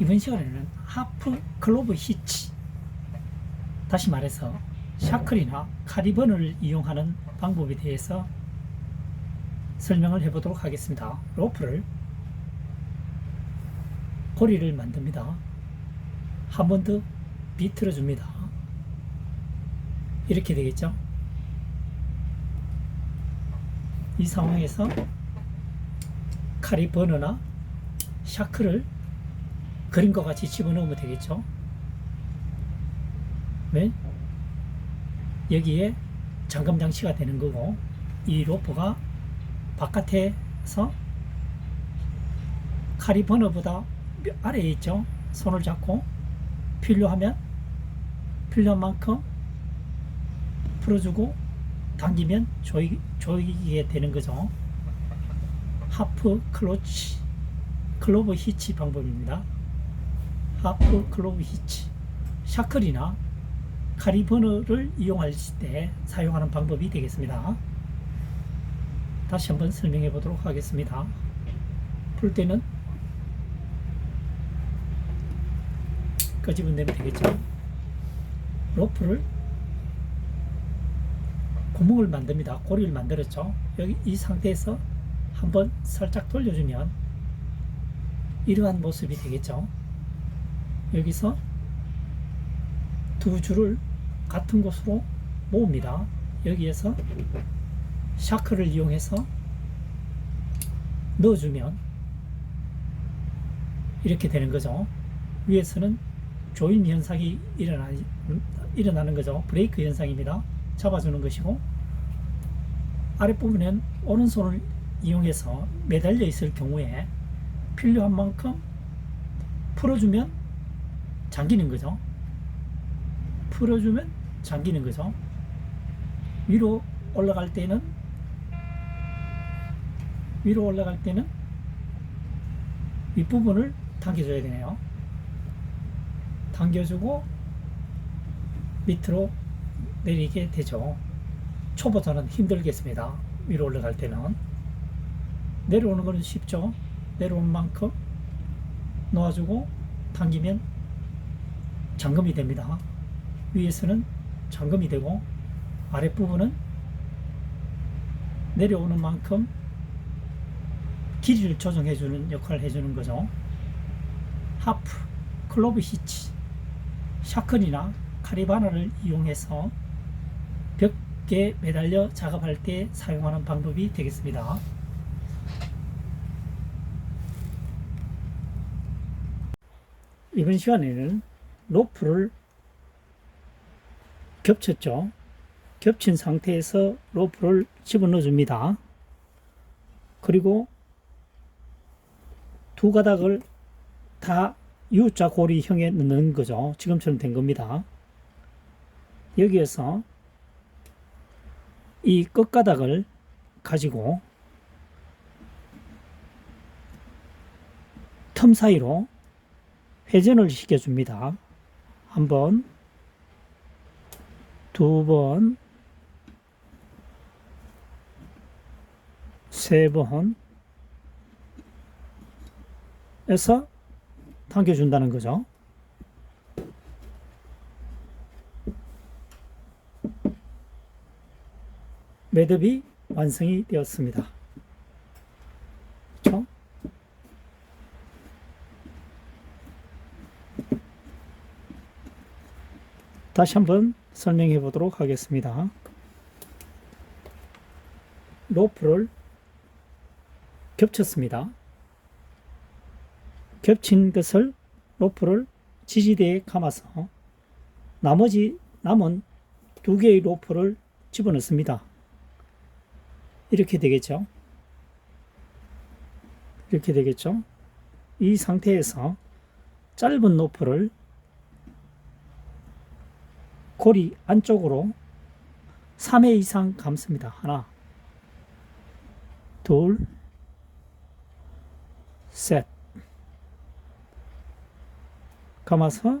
이번 시간에는 하프 클로브 히치 다시 말해서 샤클이나 카리번을 이용하는 방법에 대해서 설명을 해보도록 하겠습니다. 로프를 고리를 만듭니다. 한 번 더 비틀어 줍니다. 이렇게 되겠죠? 이 상황에서 카리버너나 샤크를 그림과 같이 집어넣으면 되겠죠. 왜? 여기에 잠금 장치가 되는 거고 이 로프가 바깥에서 칼이 버너보다 아래에 있죠. 손을 잡고 필요하면 필요한 만큼 풀어주고 당기면 조이, 조이게 되는 거죠. 하프 클로치 클로브 히치 방법입니다. 하프 클로브 히치 샤클이나 카리버너를 이용할 때 사용하는 방법이 되겠습니다. 다시 한번 설명해 보도록 하겠습니다. 풀 때는 끄집어내면 되겠죠. 로프를 구멍을 만듭니다. 고리를 만들었죠. 여기 이 상태에서 한번 살짝 돌려주면 이러한 모습이 되겠죠. 여기서 두 줄을 같은 곳으로 모읍니다. 여기에서 샤크를 이용해서 넣어주면 이렇게 되는 거죠. 위에서는 조임 현상이 일어나, 일어나는 거죠. 브레이크 현상입니다. 잡아주는 것이고 아랫부분엔 오른손을 이용해서 매달려 있을 경우에 필요한 만큼 풀어주면 잠기는 거죠. 풀어주면 잠기는 거죠. 위로 올라갈 때는 위로 올라갈 때는 윗부분을 당겨줘야 되네요. 당겨주고 밑으로 내리게 되죠. 초보자는 힘들겠습니다. 위로 올라갈 때는 내려오는 것은 쉽죠. 내려오는 만큼 놓아주고 당기면 잠금이 됩니다. 위에서는 잠금이 되고 아랫부분은 내려오는 만큼 길이를 조정해주는 역할을 해주는 거죠. 하프, 클로브 히치, 샤클이나 카리바나를 이용해서 벽에 매달려 작업할 때 사용하는 방법이 되겠습니다. 이번 시간에는 로프를 겹쳤죠. 겹친 상태에서 로프를 집어넣어 줍니다. 그리고 두 가닥을 다 U자 고리형에 넣는 거죠. 지금처럼 된 겁니다. 여기에서 이 끝가닥을 가지고 틈 사이로 회전을 시켜줍니다. 한 번, 두 번, 세 번, 에서 당겨준다는 거죠. 매듭이 완성이 되었습니다. 그렇죠? 다시 한번 설명해 보도록 하겠습니다. 로프를 겹쳤습니다. 겹친 것을 로프를 지지대에 감아서 나머지 남은 두 개의 로프를 집어넣습니다. 이렇게 되겠죠. 이렇게 되겠죠. 이 상태에서 짧은 로프를 고리 안쪽으로 3회 이상 감습니다. 하나, 둘, 셋. 감아서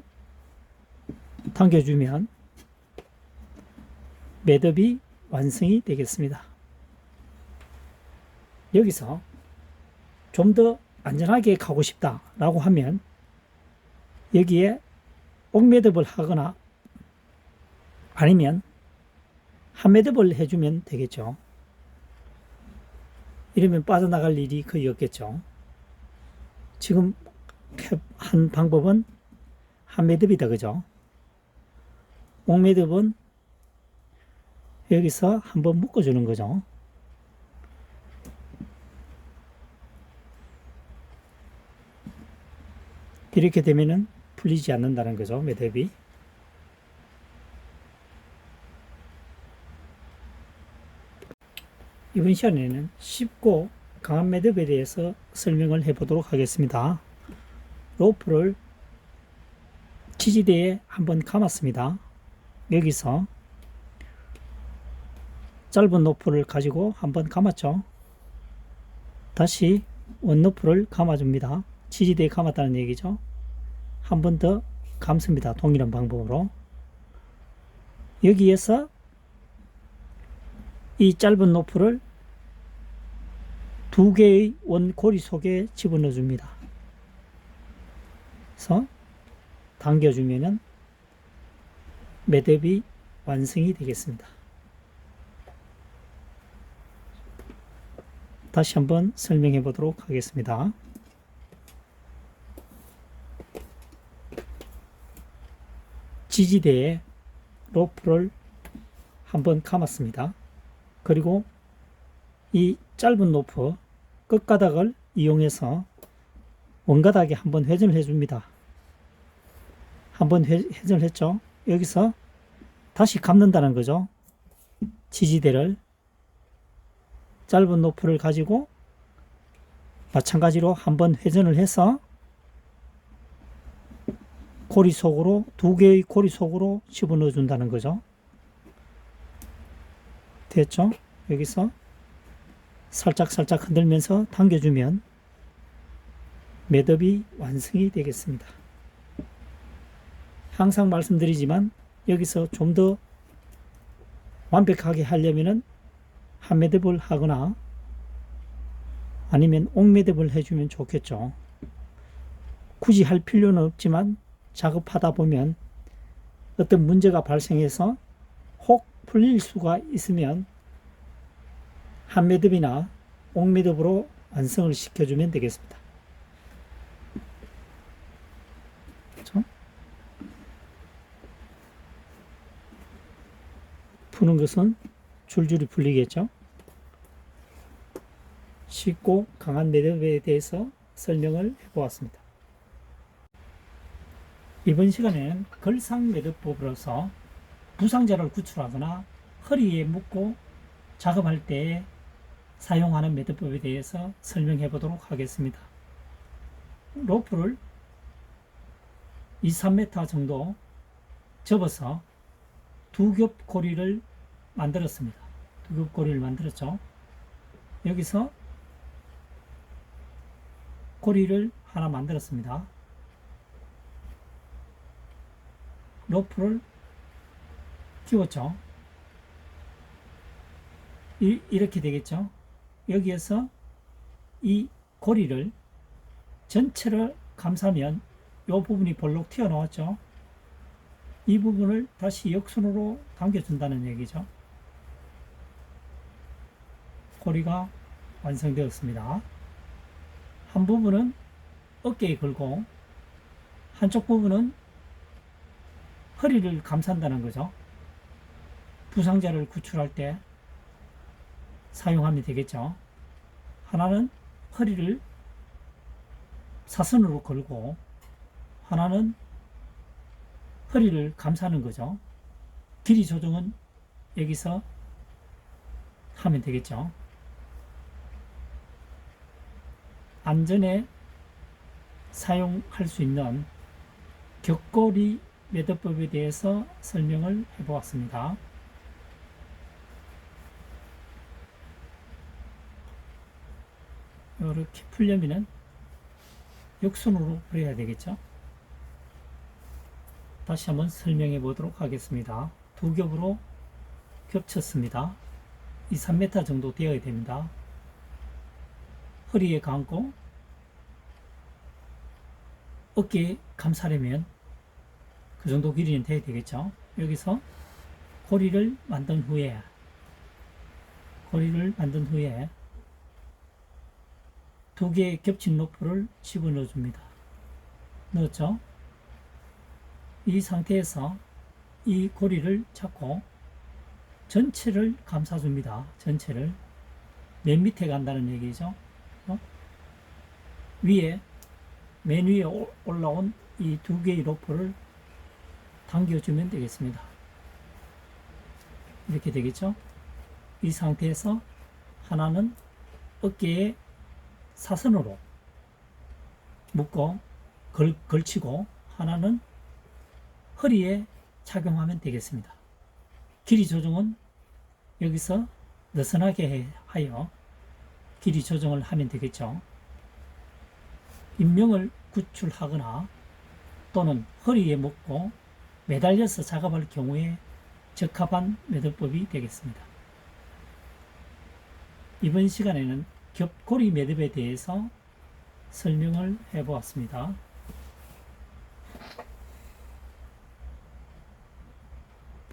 당겨주면 매듭이 완성이 되겠습니다. 여기서 좀 더 안전하게 가고 싶다라고 하면 여기에 옥매듭을 하거나 아니면 한매듭을 해주면 되겠죠. 이러면 빠져나갈 일이 거의 없겠죠. 지금 캡- 한 방법은 한매듭이다, 그죠? 옥매듭은 여기서 한번 묶어주는 거죠. 이렇게 되면은 풀리지 않는다는 거죠, 매듭이. 이번 시간에는 쉽고 강한 매듭에 대해서 설명을 해보도록 하겠습니다. 로프를 지지대에 한번 감았습니다. 여기서 짧은 로프를 가지고 한번 감았죠. 다시 원로프를 감아줍니다. 지지대에 감았다는 얘기죠. 한 번 더 감습니다. 동일한 방법으로. 여기에서 이 짧은 로프를 두 개의 원고리 속에 집어넣어 줍니다. 그래서 당겨주면은 매듭이 완성이 되겠습니다. 다시 한번 설명해 보도록 하겠습니다. 지지대에 로프를 한번 감았습니다. 그리고 이 짧은 로프 끝가닥을 이용해서 원가닥에 한번 회전을 해줍니다. 한번 회, 회전을 했죠. 여기서 다시 감는다는 거죠. 지지대를 짧은 로프를 가지고 마찬가지로 한번 회전을 해서 고리 속으로 두 개의 고리 속으로 집어넣어 준다는 거죠. 됐죠? 여기서 살짝 살짝 흔들면서 당겨주면 매듭이 완성이 되겠습니다. 항상 말씀드리지만 여기서 좀 더 완벽하게 하려면은 한 매듭을 하거나 아니면 옥매듭을 해주면 좋겠죠. 굳이 할 필요는 없지만 작업하다 보면 어떤 문제가 발생해서 혹 풀릴 수가 있으면 한 매듭이나 옥매듭으로 완성을 시켜주면 되겠습니다. 그렇죠? 푸는 것은 줄줄이 풀리겠죠. 쉽고 강한 매듭에 대해서 설명을 해보았습니다. 이번 시간에는 걸상 매듭법으로서 부상자를 구출하거나 허리에 묶고 작업할 때 사용하는 매듭법에 대해서 설명해 보도록 하겠습니다. 로프를 2, 3m 정도 접어서 두 겹 고리를 만들었습니다. 두 겹 고리를 만들었죠. 여기서 고리를 하나 만들었습니다. 로프를 끼웠죠. 이, 이렇게 되겠죠. 여기에서 이 고리를 전체를 감싸면 이 부분이 볼록 튀어나왔죠. 이 부분을 다시 역순으로 당겨준다는 얘기죠. 고리가 완성되었습니다. 한 부분은 어깨에 걸고 한쪽 부분은 허리를 감싼다는 거죠. 부상자를 구출할 때 사용하면 되겠죠. 하나는 허리를 사선으로 걸고 하나는 허리를 감싸는 거죠. 길이 조정은 여기서 하면 되겠죠. 안전에 사용할 수 있는 격고리 매듭법에 대해서 설명을 해보았습니다. 이렇게 풀려면은 역순으로 풀어야 되겠죠. 다시 한번 설명해 보도록 하겠습니다. 두 겹으로 겹쳤습니다. 이 3m 정도 되어야 됩니다. 허리에 감고 어깨에 감싸려면 그 정도 길이는 돼야 되겠죠. 여기서 고리를 만든 후에 고리를 만든 후에 두 개의 겹친 로프를 집어 넣어 줍니다. 넣었죠? 이 상태에서 이 고리를 잡고 전체를 감싸줍니다. 전체를 맨 밑에 간다는 얘기죠. 어? 위에 맨 위에 오- 올라온 이 두 개의 로프를 당겨주면 되겠습니다. 이렇게 되겠죠? 이 상태에서 하나는 어깨에 사선으로 묶고 걸, 걸치고 하나는 허리에 착용하면 되겠습니다. 길이 조정은 여기서 느슨하게 해- 하여 길이 조정을 하면 되겠죠. 인명을 구출하거나 또는 허리에 묶고 매달려서 작업할 경우에 적합한 매듭법이 되겠습니다. 이번 시간에는 겹고리 매듭에 대해서 설명을 해 보았습니다.